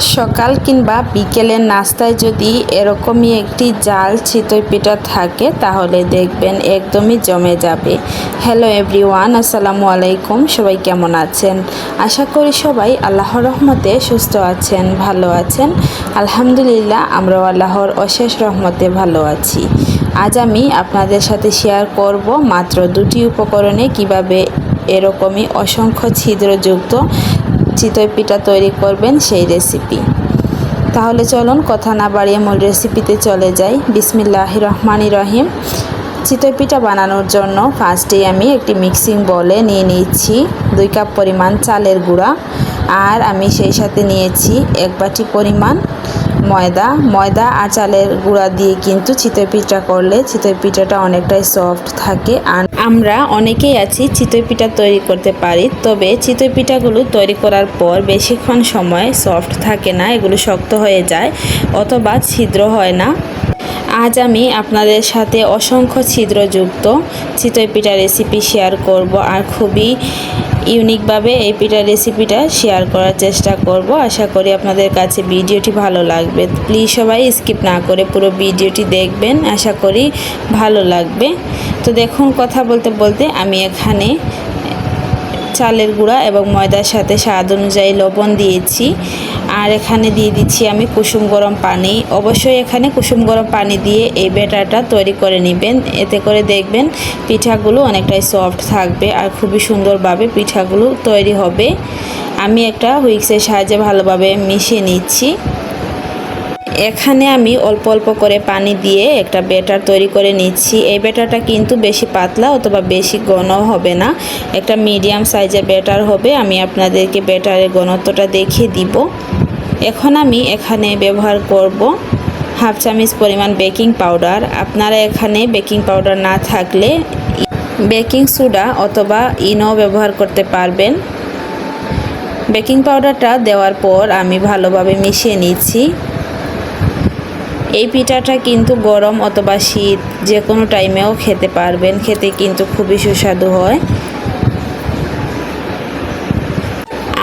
সকাল কিংবা বিকেলের নাস্তায় যদি এরকমই একটি জাল চিতই পিঠা থাকে, তাহলে দেখবেন একদমই জমে যাবে। হ্যালো এভরিওয়ান আসসালামু আলাইকুম, সবাই কেমন আছেন? আশা করি সবাই আল্লাহর রহমতে সুস্থ আছেন, ভালো আছেন। আলহামদুলিল্লাহ, আমরাও আল্লাহর অশেষ রহমতে ভালো আছি। আজ আমি আপনাদের সাথে শেয়ার করব মাত্র দুটি উপকরণে কীভাবে এরকমই অসংখ্য ছিদ্রযুক্ত চিতই পিঠা তৈরি করবেন সেই রেসিপি। তাহলে চলুন কথা না বাড়িয়ে মূল রেসিপিতে চলে যাই। বিসমিল্লাহ রহমানি রহিম। চিতই পিঠা বানানোর জন্য ফার্স্টেই আমি একটি মিক্সিং বলে নিয়ে নিচ্ছি দুই কাপ পরিমাণ চালের গুঁড়া। আর আমি সেই সাথে নিয়েছি এক বাটি পরিমাণ ময়দা। ময়দা আর চালের গুঁড়া দিয়ে কিন্তু চিতই পিঠা করলে চিতই পিঠাটা অনেকটাই সফট থাকে। আর আমরা অনেকেই আছি চিতই পিঠা তৈরি করতে পারি, তবে চিতই পিঠাগুলো তৈরি করার পর বেশিক্ষণ সময় সফট থাকে না, এগুলো শক্ত হয়ে যায় অথবা ছিদ্র হয় না। আজ আমি আপনাদের সাথে অসংখ্য ছিদ্রযুক্ত চিতই পিঠা রেসিপি শেয়ার করব আর খুবই ইউনিকভাবে এই পিঠা রেসিপিটা শেয়ার করার চেষ্টা করব। আশা করি আপনাদের কাছে ভিডিওটি ভালো লাগবে। প্লিজ সবাই স্কিপ না করে পুরো ভিডিওটি দেখবেন। আশা করি ভালো লাগবে। তো দেখুন, কথা বলতে বলতে আমি এখানে চালের গুঁড়া এবং ময়দার সাথে স্বাদ অনুযায়ী লবণ দিয়েছি। আর এখানে দিয়ে দিচ্ছি আমি কুসুম গরম পানি। অবশ্যই এখানে কুসুম গরম পানি দিয়ে এই ব্যাটারটা তৈরি করে নেবেন। এতে করে দেখবেন পিঠাগুলো অনেকটাই সফট থাকবে আর খুবই সুন্দরভাবে পিঠাগুলো তৈরি হবে। আমি একটা হুইক্সের সাহায্যে ভালোভাবে মিশিয়ে নিচ্ছি। এখানে আমি অল্প অল্প করে পানি দিয়ে একটা ব্যাটার তৈরি করে নিচ্ছি। এই ব্যাটারটা কিন্তু বেশি পাতলা অথবা বেশি ঘন হবে না। একটা মিডিয়াম সাইজের ব্যাটার হবে। আমি আপনাদেরকে ব্যাটারের ঘনত্বটা দেখিয়ে দিব। এখন আমি এখানে ব্যবহার করব হাফ চামচ পরিমাণ বেকিং পাউডার। আপনারা এখানে বেকিং পাউডার না থাকলে বেকিং সোডা অথবা ইনো ব্যবহার করতে পারবেন। বেকিং পাউডারটা দেওয়ার পর আমি ভালোভাবে মিশিয়ে নিচ্ছি। এই পিঠাটা কিন্তু গরম অথবা শীত যে কোনো টাইমেও খেতে পারবেন। খেতে কিন্তু খুবই সুস্বাদু হয়।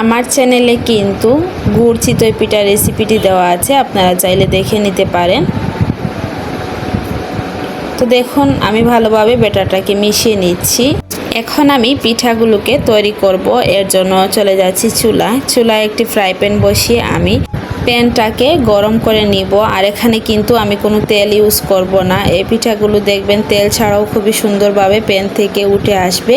আমার চ্যানেলে কিন্তু গুড় চিতই পিঠা রেসিপিটি দেওয়া আছে, আপনারা চাইলে দেখে নিতে পারেন। তো দেখুন, আমি ভালোভাবে বেটারটাকে মিশিয়ে নিচ্ছি। এখন আমি পিঠাগুলোকে তৈরি করব, এর জন্য চলে যাচ্ছি চুলা চুলায় একটি ফ্রাই প্যান বসিয়ে আমি প্যানটাকে গরম করে নিব। আর এখানে কিন্তু আমি কোনো তেল ইউজ করব না। এই পিঠাগুলো দেখবেন তেল ছাড়াও খুবই সুন্দরভাবে প্যান থেকে উঠে আসবে।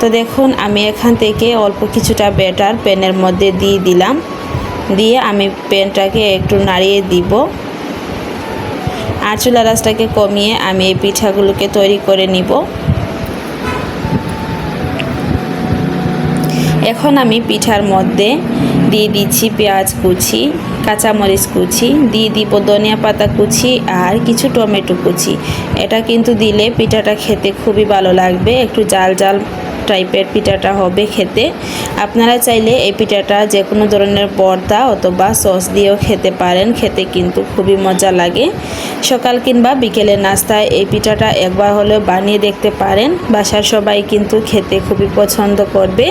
তো দেখুন, আমি এখান থেকে অল্প কিছুটা ব্যাটার প্যানের মধ্যে দিয়ে দিলাম। দিয়ে আমি প্যানটাকে একটু নাড়িয়ে দিব। আর চুলা রাসটাকে কমিয়ে আমি এই পিঠাগুলোকে তৈরি করে নিব। এখন আমি পিঠার মধ্যে দিয়ে দিচ্ছি পেঁয়াজ কুচি, কাঁচামরিচ কুচি, দিয়ে দিব ধনিয়া পাতা কুচি আর কিছু টমেটো কুচি। এটা কিন্তু দিলে পিঠাটা খেতে খুবই ভালো লাগবে, একটু জাল জাল টাইপের পিঠাটা হবে খেতে। আপনারা চাইলে এই পিঠাটা যে কোনো ধরনের পর্দা অথবা সস দিয়েও খেতে পারেন, খেতে কিন্তু খুবই মজা লাগে। সকাল কিংবা বিকেলে নাস্তায় এই পিঠাটা একবার হলেও বানিয়ে দেখতে পারেন। বাসার সবাই কিন্তু খেতে খুবই পছন্দ করবে।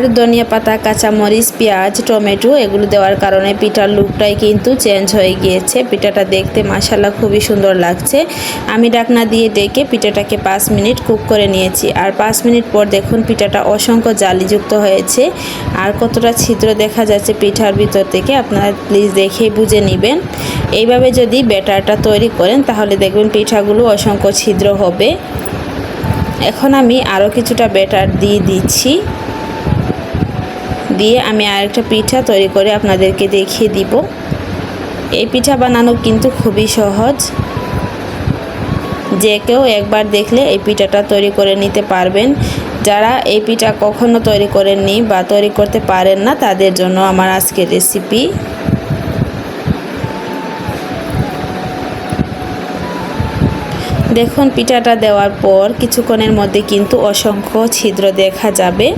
আর ধনিয়া পাতা, কাঁচামরিচ, পেঁয়াজ, টমেটো এগুলো দেওয়ার কারণে পিঠার লুকটাই কিন্তু চেঞ্জ হয়ে গিয়েছে। পিঠাটা দেখতে মাসাল্লা খুবই সুন্দর লাগছে। আমি ডাকনা দিয়ে ডেকে পিঠাটাকে পাঁচ মিনিট কুক করে নিয়েছি। আর পাঁচ মিনিট পর দেখুন পিঠাটা অসংখ্য জালিযুক্ত হয়েছে। আর কতটা ছিদ্র দেখা যাচ্ছে পিঠার ভিতর থেকে, আপনারা প্লিজ দেখেই বুঝে নেবেন। এইভাবে যদি ব্যাটারটা তৈরি করেন, তাহলে দেখবেন পিঠাগুলো অসংখ্য ছিদ্র হবে। এখন আমি আরও কিছুটা ব্যাটার দিয়ে দিচ্ছি। দিয়ে আমি আরেকটা পিঠা তৈরি করে আপনাদেরকে দেখিয়ে দিব। এই পিঠা বানানো কিন্তু খুবই সহজ। যে কেউ একবার দেখলে এই পিঠাটা তৈরি করে নিতে পারবেন। যারা এই পিঠা কখনো তৈরি করেননি বা তৈরি করতে পারেন না, তাদের জন্য আমার আজকের রেসিপি। দেখুন, পিঠাটা দেওয়ার পর কিছুক্ষণের মধ্যে কিন্তু অসংখ্য ছিদ্র দেখা যাবে।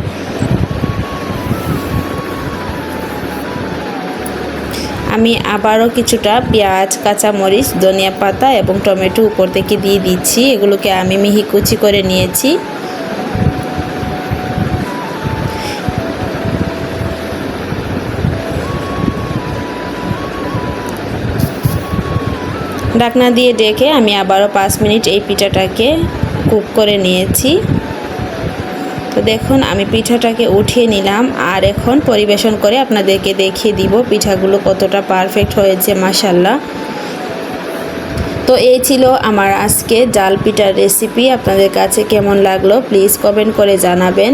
আমি আবারও কিছুটা পেঁয়াজ, কাঁচামরিচ, ধনিয়া পাতা এবং টমেটো উপর থেকে দিয়ে দিচ্ছি। এগুলোকে আমি মিহি কুচি করে নিয়েছি। ঢাকনা দিয়ে ডেকে আমি আবারও পাঁচ মিনিট এই পিঠাটাকে কুক করে নিয়েছি। তো দেখুন, আমি পিঠাটাকে উঠিয়ে নিলাম আর এখন পরিবেশন করে আপনাদেরকে দেখিয়ে দিব পিঠাগুলো কতটা পারফেক্ট হয়েছে মাসাল্লাহ তো এই ছিল আমার আজকে জাল পিঠার রেসিপি, আপনাদের কাছে কেমন লাগল প্লিজ কমেন্ট করে জানাবেন।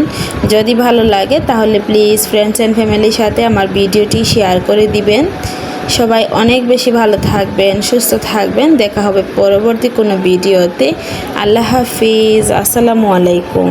যদি ভালো লাগে তাহলে প্লিজ ফ্রেন্ডস অ্যান্ড ফ্যামিলির সাথে আমার ভিডিওটি শেয়ার করে দিবেন। সবাই অনেক বেশি ভালো থাকবেন, সুস্থ থাকবেন। দেখা হবে পরবর্তী কোনো ভিডিওতে। আল্লাহ হাফিজ, আসসালামু আলাইকুম।